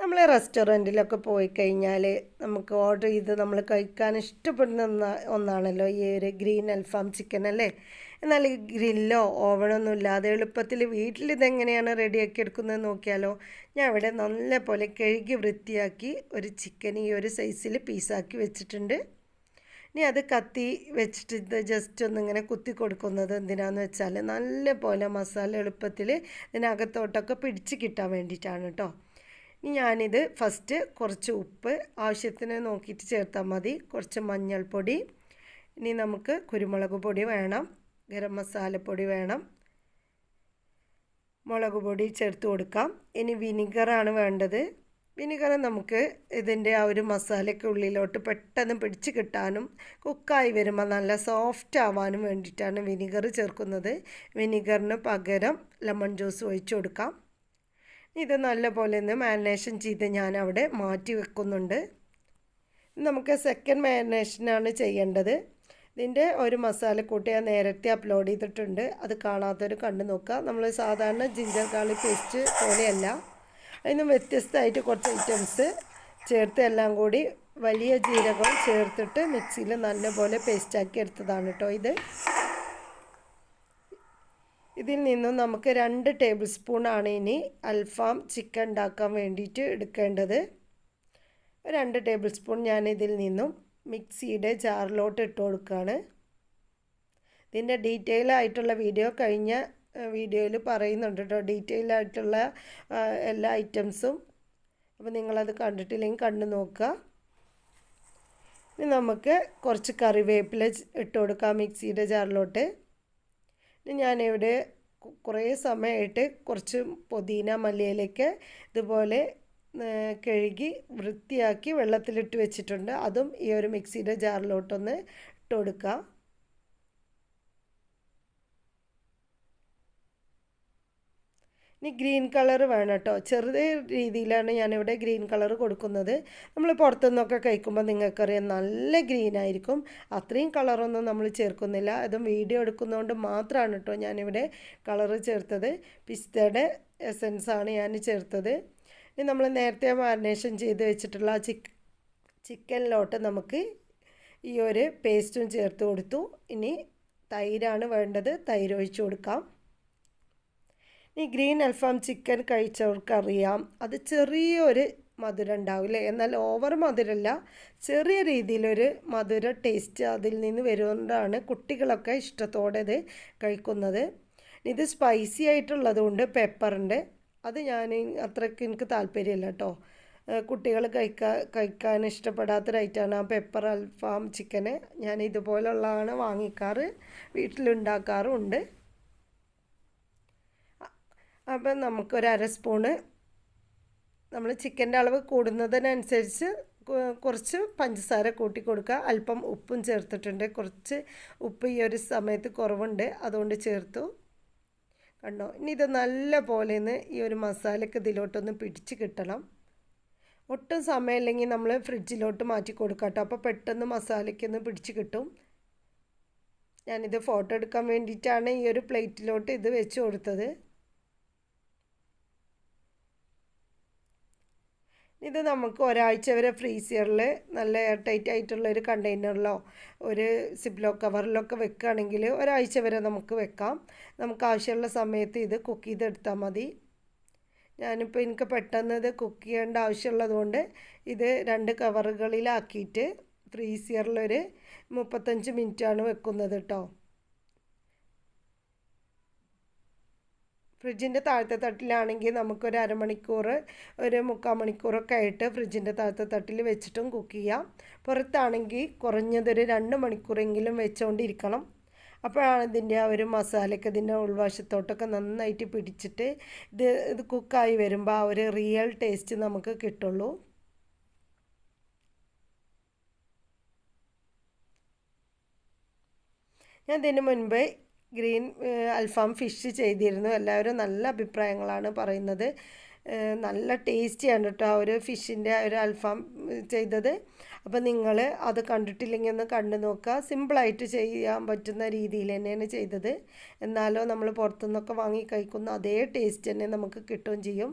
നമ്മൾ റെസ്റ്റോറന്റിലൊക്കെ പോയി കഴിഞ്ഞാൽ നമുക്ക് ഓർഡർ ചെയ്ത് നമ്മൾ കഴിക്കാൻ ഇഷ്ടപ്പെടുന്ന ഒന്നാണല്ലോ ഈ ഒരു ഗ്രീൻ അൽഫാം ചിക്കൻ അല്ലേ? എന്നാൽ ഗ്രില്ലോ ഓവണൊന്നും ഇല്ലാതെ എളുപ്പത്തിൽ വീട്ടിൽ ഇതെങ്ങനെയാണ് റെഡിയാക്കി എടുക്കുന്നത് നോക്കിയാലോ? ഞാൻ ഇവിടെ നല്ല പോലെ കഴുകി വൃത്തിയാക്കി ഒരു ചിക്കൻ ഈ ഒരു സൈസിൽ പീസാക്കി വെച്ചിട്ടുണ്ട്. ഇനി അത് കത്തി വെച്ചിട്ട് ഇത് ജസ്റ്റ് ഒന്നിങ്ങനെ കുത്തി കൊടുക്കുന്നത് എന്തിനാന്ന് വെച്ചാൽ നല്ല പോലെ മസാല എളുപ്പത്തിൽ ഇതിനകത്തോട്ടൊക്കെ പിടിച്ച് കിട്ടാൻ വേണ്ടിയിട്ടാണ് കേട്ടോ ഇനി ഞാനിത് ഫസ്റ്റ് കുറച്ച് ഉപ്പ് ആവശ്യത്തിന് നോക്കിയിട്ട് ചേർത്താൽ മതി. കുറച്ച് മഞ്ഞൾപ്പൊടി. ഇനി നമുക്ക് കുരുമുളക് പൊടി വേണം. ഗരം മസാലപ്പൊടി വേണം. മുളക് പൊടി ചേർത്ത് കൊടുക്കാം. ഇനി വിനിഗറാണ് വേണ്ടത്. വിനിഗർ നമുക്ക് ഇതിന്റെ ആ ഒരു മസാലയ്ക്ക് ഉള്ളിലോട്ട് പെട്ടെന്ന് പിടിച്ച് കിട്ടാനും കുക്കായി വരുമ്പോൾ നല്ല സോഫ്റ്റ് ആവാനും വേണ്ടിയിട്ടാണ് വിനിഗർ ചേർക്കുന്നത്. വിനിഗറിന് പകരം ലെമൺ ജ്യൂസ് ഒഴിച്ചു കൊടുക്കാം. ഇത് നല്ലപോലെ ഒന്ന് മാരിനേഷൻ ചെയ്ത് ഞാൻ അവിടെ മാറ്റി വെക്കുന്നുണ്ട്. നമുക്ക് സെക്കൻഡ് മാരിനേഷനാണ് ചെയ്യേണ്ടത്. ഇതിന്റെ ഒരു മസാലക്കൂട്ട് ഞാൻ നേരത്തെ അപ്ലോഡ് ചെയ്തിട്ടുണ്ട്. അത് കാണാത്തവർ കണ്ടു നോക്കുക. നമ്മൾ സാധാരണ ജിഞ്ചർ കാളി പേസ്റ്റ് പോലെയല്ല. അതിന് വ്യത്യസ്തമായിട്ട് കുറച്ച് ഐറ്റംസ് ചേർത്ത് എല്ലാം കൂടി വലിയ ജീരകം ചേർത്തിട്ട് മിക്സിയിൽ നല്ലപോലെ പേസ്റ്റാക്കി എടുത്തതാണ് കേട്ടോ ഇത്. ഇതിൽ നിന്നും നമുക്ക് രണ്ട് ടേബിൾ സ്പൂണാണ് ഇനി അൽഫാം ചിക്കൻ ഉണ്ടാക്കാൻ വേണ്ടിയിട്ട് എടുക്കേണ്ടത്. രണ്ട് ടേബിൾ സ്പൂൺ ഞാൻ ഇതിൽ നിന്നും മിക്സിയുടെ ജാറിലോട്ട് ഇട്ട് കൊടുക്കുകയാണ്. ഇതിന്റെ ഡീറ്റെയിൽ ആയിട്ടുള്ള വീഡിയോ കഴിഞ്ഞ വീഡിയോയിൽ പറയുന്നുണ്ട് കേട്ടോ ഡീറ്റെയിൽ ആയിട്ടുള്ള എല്ലാ ഐറ്റംസും അപ്പോൾ നിങ്ങളത് കണ്ടിട്ടില്ലെങ്കിൽ കണ്ടു നോക്കുക. ഇനി നമുക്ക് കുറച്ച് കറിവേപ്പില ഇട്ട് കൊടുക്കാം മിക്സിയുടെ ജാറിലോട്ട്. ഞാനിവിടെ കുറേ സമയമായിട്ട് കുറച്ച് പുതിന മല്ലിയിലേക്ക് ഇതുപോലെ കഴുകി വൃത്തിയാക്കി വെള്ളത്തിലിട്ട് വെച്ചിട്ടുണ്ട്. അതും ഈ ഒരു മിക്സിയുടെ ജാറിലോട്ടൊന്ന് ഇട്ട് കൊടുക്കുക ഇനി ഗ്രീൻ കളർ വേണം കേട്ടോ. ചെറിയ രീതിയിലാണ് ഞാനിവിടെ ഗ്രീൻ കളർ കൊടുക്കുന്നത്. നമ്മൾ പുറത്തുനിന്നൊക്കെ കഴിക്കുമ്പോൾ നിങ്ങൾക്കറിയാം നല്ല ഗ്രീൻ ആയിരിക്കും. അത്രയും കളറൊന്നും നമ്മൾ ചേർക്കുന്നില്ല. അതും വീഡിയോ എടുക്കുന്നതുകൊണ്ട് മാത്രമാണ് കേട്ടോ ഞാനിവിടെ കളർ ചേർത്തത്. പിസ്തയുടെ എസൻസാണ് ഞാൻ ചേർത്തത്. ഇനി നമ്മൾ നേരത്തെ മാരിനേഷൻ ചെയ്ത് വെച്ചിട്ടുള്ള ചിക്ക് ചിക്കനിലോട്ട് നമുക്ക് ഈ ഒരു പേസ്റ്റും ചേർത്ത് കൊടുത്തു. ഇനി തൈരാണ് വേണ്ടത്. തൈര് ഒഴിച്ചു കൊടുക്കാം. ഈ ഗ്രീൻ അൽഫാം ചിക്കൻ കഴിച്ചവർക്കറിയാം. അത് ചെറിയൊരു മധുരം ഉണ്ടാവില്ലേ എന്നാൽ ഓവർ മധുരമല്ല ചെറിയ രീതിയിലൊരു മധുര ടേസ്റ്റ് അതിൽ നിന്ന് വരുന്നതാണ് കുട്ടികളൊക്കെ ഇഷ്ടത്തോടെ ഇത് കഴിക്കുന്നത്. ഇത് സ്പൈസി ആയിട്ടുള്ളത് കൊണ്ട് പെപ്പറിന്റെ. അത് ഞാൻ അത്രയ്ക്ക് എനിക്ക് താല്പര്യമില്ല കേട്ടോ. കുട്ടികൾ കഴിക്കാൻ കഴിക്കാൻ ഇഷ്ടപ്പെടാത്തൊരൈറ്റാണ് ആ പെപ്പർ അൽഫാം ചിക്കന്. ഞാൻ ഇതുപോലുള്ളതാണ് വാങ്ങിക്കാറ് വീട്ടിലുണ്ടാക്കാറുമുണ്ട്. അപ്പം നമുക്കൊരു അര സ്പൂണ് നമ്മൾ ചിക്കന്റെ അളവ് കൂടുന്നതിനനുസരിച്ച് കുറച്ച് പഞ്ചസാര കൂട്ടി കൊടുക്കുക. അല്പം ഉപ്പും ചേർത്തിട്ടുണ്ട്. കുറച്ച് ഉപ്പ് ഈ ഒരു സമയത്ത് കുറവുണ്ട്. അതുകൊണ്ട് ചേർത്തു. കണ്ടോ? ഇനി ഇത് നല്ല പോലെ ഒന്ന് ഈ ഒരു മസാലയ്ക്ക് ഇതിലോട്ടൊന്ന് പിടിച്ച് കിട്ടണം. ഒട്ടും സമയമില്ലെങ്കിൽ നമ്മൾ ഫ്രിഡ്ജിലോട്ട് മാറ്റി കൊടുക്കാം കേട്ടോ. അപ്പോൾ പെട്ടെന്ന് മസാലയ്ക്കൊന്ന് പിടിച്ച് കിട്ടും. ഞാനിത് ഫോട്ടോ എടുക്കാൻ വേണ്ടിയിട്ടാണ് ഈ ഒരു പ്ലേറ്റിലോട്ട് ഇത് വെച്ച് കൊടുത്തത്. ഇത് നമുക്ക് ഒരാഴ്ച വരെ ഫ്രീസറിൽ നല്ല എയർ ടൈറ്റ് ആയിട്ടുള്ള ഒരു കണ്ടെയ്നറിലോ ഒരു സിപ്ലോ കവറിലൊക്കെ വെക്കുകയാണെങ്കിൽ ഒരാഴ്ച വരെ നമുക്ക് വെക്കാം. നമുക്ക് ആവശ്യമുള്ള സമയത്ത് ഇത് കുക്ക് ചെയ്തെടുത്താൽ മതി. ഞാനിപ്പോൾ എനിക്ക് പെട്ടെന്ന് ഇത് കുക്ക് ചെയ്യേണ്ട ആവശ്യമുള്ളത് കൊണ്ട് ഇത് രണ്ട് കവറുകളിലാക്കിയിട്ട് ഫ്രീസിയറിലൊരു മുപ്പത്തഞ്ച് മിനിറ്റാണ് വെക്കുന്നത് കേട്ടോ ഫ്രിഡ്ജിന്റെ താഴത്തെ തട്ടിലാണെങ്കിൽ നമുക്കൊരു അരമണിക്കൂർ ഒരു മുക്കാൽ മണിക്കൂറൊക്കെ ആയിട്ട് ഫ്രിഡ്ജിന്റെ താഴത്തെ തട്ടിൽ വെച്ചിട്ടും കുക്ക് ചെയ്യാം. പുറത്താണെങ്കിൽ കുറഞ്ഞതൊരു രണ്ട് മണിക്കൂറെങ്കിലും വെച്ചുകൊണ്ടിരിക്കണം അപ്പോഴാണ് ഇതിന്റെ ആ ഒരു മസാലയ്ക്ക് ഇതിന്റെ ഉൾവശത്തോട്ടൊക്കെ നന്നായിട്ട് പിടിച്ചിട്ട് ഇത് ഇത് കുക്കായി വരുമ്പോൾ ആ ഒരു റിയൽ ടേസ്റ്റ് നമുക്ക് കിട്ടുള്ളൂ. ഞാൻ ഇതിന് മുൻപ് ഗ്രീൻ അൽഫാം ഫിഷ് ചെയ്തിരുന്നു. എല്ലാവരും നല്ല അഭിപ്രായങ്ങളാണ് പറയുന്നത്. നല്ല ടേസ്റ്റിയാണ് കേട്ടോ ആ ഒരു ഫിഷിന്റെ ഒരു അൽഫാം ചെയ്തത്. അപ്പോൾ നിങ്ങൾ അത് കണ്ടിട്ടില്ലെങ്കിൽ ഒന്ന് കണ്ടു നോക്കുക. സിമ്പിളായിട്ട് ചെയ്യാൻ പറ്റുന്ന രീതിയിൽ തന്നെയാണ് ചെയ്തത്. എന്നാലോ നമ്മൾ പുറത്തുനിന്നൊക്കെ വാങ്ങി കഴിക്കുന്ന അതേ ടേസ്റ്റ് തന്നെ നമുക്ക് കിട്ടുകയും ചെയ്യും.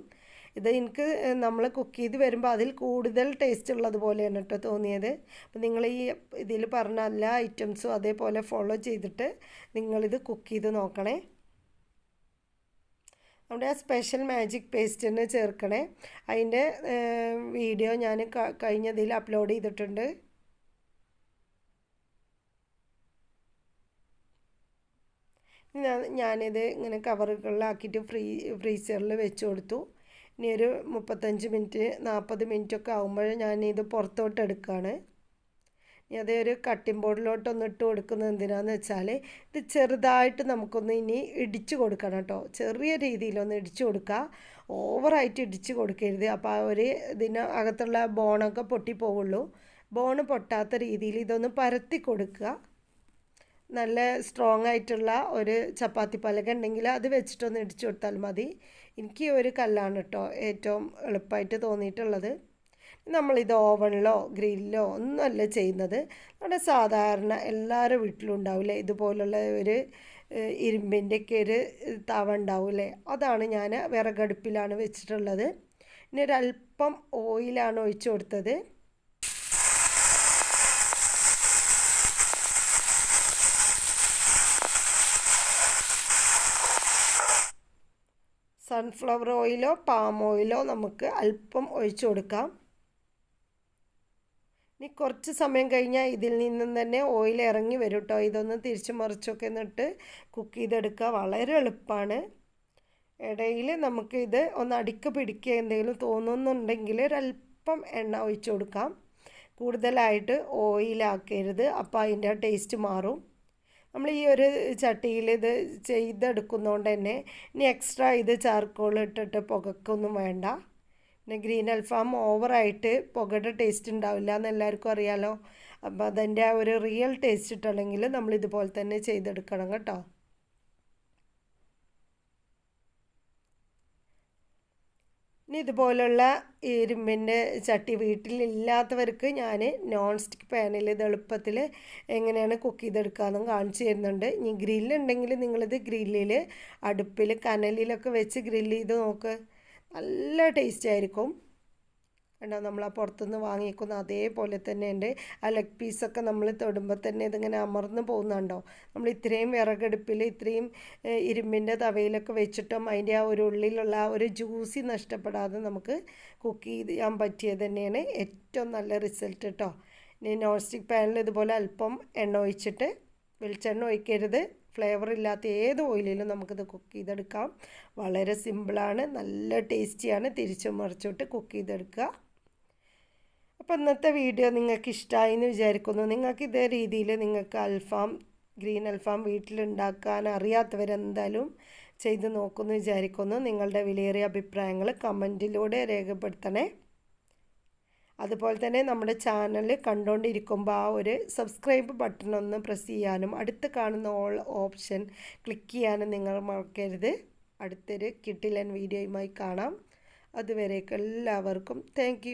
ഇത് എനിക്ക് നമ്മൾ കുക്ക് ചെയ്ത് വരുമ്പോൾ അതിൽ കൂടുതൽ ടേസ്റ്റ് ഉള്ളത് പോലെയാണ് കേട്ടോ തോന്നിയത്. അപ്പം നിങ്ങൾ ഈ ഇതിൽ പറഞ്ഞ എല്ലാ ഐറ്റംസും അതേപോലെ ഫോളോ ചെയ്തിട്ട് നിങ്ങളിത് കുക്ക് ചെയ്ത് നോക്കണേ. നമ്മുടെ ആ സ്പെഷ്യൽ മാജിക് പേസ്റ്റിന് ചേർക്കണേ. അതിന്റെ വീഡിയോ ഞാൻ കഴിഞ്ഞതിൽ അപ്ലോഡ് ചെയ്തിട്ടുണ്ട്. ഞാനിത് ഇങ്ങനെ കവറുകളിലാക്കിയിട്ട് ഫ്രീ ഫ്രീസറിൽ വെച്ച് കൊടുത്തു. ഇനി ഒരു മുപ്പത്തഞ്ച് മിനിറ്റ് നാൽപ്പത് മിനിറ്റൊക്കെ ആകുമ്പോൾ ഇത് പുറത്തോട്ട് എടുക്കുകയാണ്. ഇനി അതേ ഒരു കട്ടിംഗ് ബോർഡിലോട്ടൊന്ന് ഇട്ട് കൊടുക്കുന്നത് എന്തിനാന്ന് വെച്ചാൽ ഇത് ചെറുതായിട്ട് നമുക്കൊന്ന് ഇനി ഇടിച്ചു കൊടുക്കണം കേട്ടോ. ചെറിയ രീതിയിലൊന്ന് ഇടിച്ചു കൊടുക്കുക. ഓവറായിട്ട് ഇടിച്ചു കൊടുക്കരുത്. അപ്പോൾ ആ ഒരു ഇതിന് അകത്തുള്ള ബോണൊക്കെ പൊട്ടിപ്പോവുള്ളൂ. ബോണ് പൊട്ടാത്ത രീതിയിൽ ഇതൊന്ന് പരത്തി കൊടുക്കുക. നല്ല സ്ട്രോങ് ആയിട്ടുള്ള ഒരു ചപ്പാത്തി പലക ഉണ്ടെങ്കിൽ അത് വെച്ചിട്ടൊന്ന് ഇടിച്ചു കൊടുത്താൽ മതി. എനിക്ക് ഒരു കല്ലാണ് കേട്ടോ ഏറ്റവും എളുപ്പമായിട്ട് തോന്നിയിട്ടുള്ളത്. നമ്മളിത് ഓവണിലോ ഗ്രില്ലോ ഒന്നുമല്ല ചെയ്യുന്നത്. നമ്മുടെ സാധാരണ എല്ലാവരുടെ വീട്ടിലും ഉണ്ടാവില്ലേ? ഇതുപോലുള്ള ഒരു ഇരുമ്പിന്റെയൊക്കെ ഒരു തവ ഉണ്ടാവില്ലേ? അതാണ് ഞാൻ വിറകടുപ്പിലാണ് വെച്ചിട്ടുള്ളത്. ഇനി ഒരല്പം ഓയിലാണ് ഒഴിച്ചു കൊടുത്തത്. സൺഫ്ലവർ ഓയിലോ പാം ഓയിലോ നമുക്ക് അല്പം ഒഴിച്ചു കൊടുക്കാം. ഇനി കുറച്ച് സമയം കഴിഞ്ഞാൽ ഇതിൽ നിന്നും തന്നെ ഓയിൽ ഇറങ്ങി വരും കേട്ടോ ഇതൊന്ന് തിരിച്ചു മറിച്ചൊക്കെ എന്നിട്ട് കുക്ക് ചെയ്തെടുക്കുക വളരെ എളുപ്പമാണ് ഇടയിൽ നമുക്ക് ഇത് ഒന്ന് അടിക്ക് പിടിക്കുക എന്തെങ്കിലും തോന്നുന്നുണ്ടെങ്കിൽ ഒരല്പം എണ്ണ ഒഴിച്ചു കൊടുക്കാം. കൂടുതലായിട്ട് ഓയിലാക്കരുത് അപ്പോൾ അതിന്റെ ടേസ്റ്റ് മാറും. നമ്മൾ ഈ ഒരു ചട്ടിയിൽ ഇത് ചെയ്തെടുക്കുന്നതുകൊണ്ട് തന്നെ ഇനി എക്സ്ട്രാ ഇത് ചാർക്കോൾ ഇട്ടിട്ട് പുകക്കൊന്നും വേണ്ട. പിന്നെ ഗ്രീൻ അൽഫാം ഓവറായിട്ട് പുകയുടെ ടേസ്റ്റ് ഉണ്ടാവില്ല എന്ന് എല്ലാവർക്കും അറിയാലോ. അപ്പോൾ അതിന്റെ ആ ഒരു റിയൽ ടേസ്റ്റ് ഇട്ടുണ്ടെങ്കിൽ നമ്മൾ ഇതുപോലെ തന്നെ ചെയ്തെടുക്കണം കേട്ടോ. ഇനി ഇതുപോലുള്ള ഇരുമ്പിന്റെ ചട്ടി വീട്ടിലില്ലാത്തവർക്ക് ഞാൻ നോൺ സ്റ്റിക്ക് പാനിൽ ഇത് എളുപ്പത്തിൽ എങ്ങനെയാണ് കുക്ക് ചെയ്തെടുക്കാമെന്നും കാണിച്ചു തരുന്നുണ്ട്. ഇനി ഗ്രില്ലുണ്ടെങ്കിൽ നിങ്ങളിത് ഗ്രില്ലിൽ അടുപ്പിൽ കനലിലൊക്കെ വെച്ച് ഗ്രില്ല് ചെയ്ത് നോക്ക്. നല്ല ടേസ്റ്റ് ആയിരിക്കും. കണ്ടോ? നമ്മൾ ആ പുറത്തുനിന്ന് വാങ്ങിക്കുന്ന അതേപോലെ തന്നെ ഉണ്ട് ആ ലെഗ് പീസൊക്കെ നമ്മൾ തൊടുമ്പോൾ തന്നെ ഇതിങ്ങനെ അമർന്ന് പോകുന്നുണ്ടോ? നമ്മൾ ഇത്രയും വിറകടുപ്പിൽ ഇത്രയും ഇരുമ്പിന്റെ തവയിലൊക്കെ വെച്ചിട്ടും അതിന്റെ ആ ഒരു ഉള്ളിലുള്ള ആ ഒരു ജ്യൂസി നഷ്ടപ്പെടാതെ നമുക്ക് കുക്ക് ചെയ്യാൻ പറ്റിയത് തന്നെയാണ് ഏറ്റവും നല്ല റിസൾട്ട് കേട്ടോ ഇനി നോൺ സ്റ്റിക്ക് പാനിൽ ഇതുപോലെ അല്പം എണ്ണ ഒഴിച്ചിട്ട് വെളിച്ചെണ്ണ ഒഴിക്കരുത്. ഫ്ലേവർ ഇല്ലാത്ത ഏത് ഓയിലിലും നമുക്കിത് കുക്ക് ചെയ്തെടുക്കാം. വളരെ സിമ്പിളാണ് നല്ല ടേസ്റ്റിയാണ് തിരിച്ചു മറിച്ചോട്ട് കുക്ക് ചെയ്തെടുക്കുക. അപ്പോൾ ഇന്നത്തെ വീഡിയോ നിങ്ങൾക്ക് ഇഷ്ടമായി എന്ന് വിചാരിക്കുന്നു. നിങ്ങൾക്ക് ഇതേ രീതിയിൽ നിങ്ങൾക്ക് അൽഫാം ഗ്രീൻ അൽഫാം വീട്ടിലുണ്ടാക്കാൻ അറിയാത്തവരെന്തായാലും ചെയ്ത് നോക്കുമെന്ന് വിചാരിക്കുന്നു. നിങ്ങളുടെ വിലയേറിയ അഭിപ്രായങ്ങൾ കമന്റിലൂടെ രേഖപ്പെടുത്തണേ. അതുപോലെ തന്നെ നമ്മുടെ ചാനൽ കണ്ടുകൊണ്ടിരിക്കുമ്പോൾ ആ ഒരു സബ്സ്ക്രൈബ് ബട്ടൺ ഒന്ന് പ്രസ് ചെയ്യാനും അടുത്ത് കാണുന്ന ഓൾ ഓപ്ഷൻ ക്ലിക്ക് ചെയ്യാനും നിങ്ങൾ മറക്കരുത്. അടുത്തൊരു കിട്ടിലൻ വീഡിയോയുമായി കാണാം. അതുവരേക്ക് എല്ലാവർക്കും താങ്ക്